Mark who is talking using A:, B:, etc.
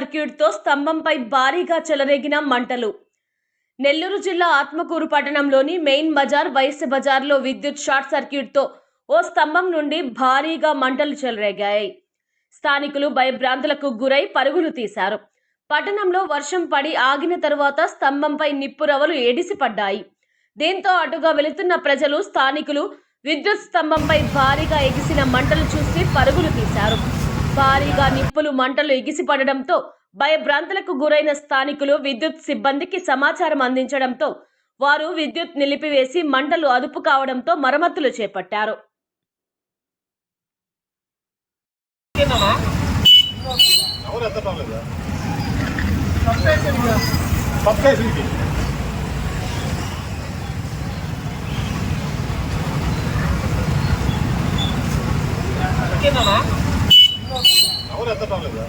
A: సర్క్యూట్తో స్తంభంపై భారీగా చెలరేగిన మంటలు. నెల్లూరు జిల్లా ఆత్మకూరు పట్టణంలోని మెయిన్ బజార్ వైశ్య బజార్లో విద్యుత్ షార్ట్ సర్క్యూట్తో ఓ స్తంభం నుండి భారీగా మంటలు చెలరేగాయి. స్థానికులు భయభ్రాంతులకు గురై పరుగులు తీశారు. పట్టణంలో వర్షం పడి ఆగిన తరువాత స్తంభంపై నిప్పురవలు ఎడిసిపడ్డాయి దీంతో అటుగా వెళుతున్న ప్రజలు స్థానికులు విద్యుత్ స్తంభంపై భారీగా ఎగిసిన మంటలు చూసి పరుగులు తీశారు. భారీగా నిప్పులు మంటలు ఎగిసిపడడంతో భయభ్రాంతులకు గురైన స్థానికులు విద్యుత్ సిబ్బందికి సమాచారం అందించడంతో వారు విద్యుత్ నిలిపివేసి మంటలు అదుపు కావడంతో మరమ్మతులు చేపట్టారు.
B: ఎవరు ఎవరు ఎత్తడం లేదా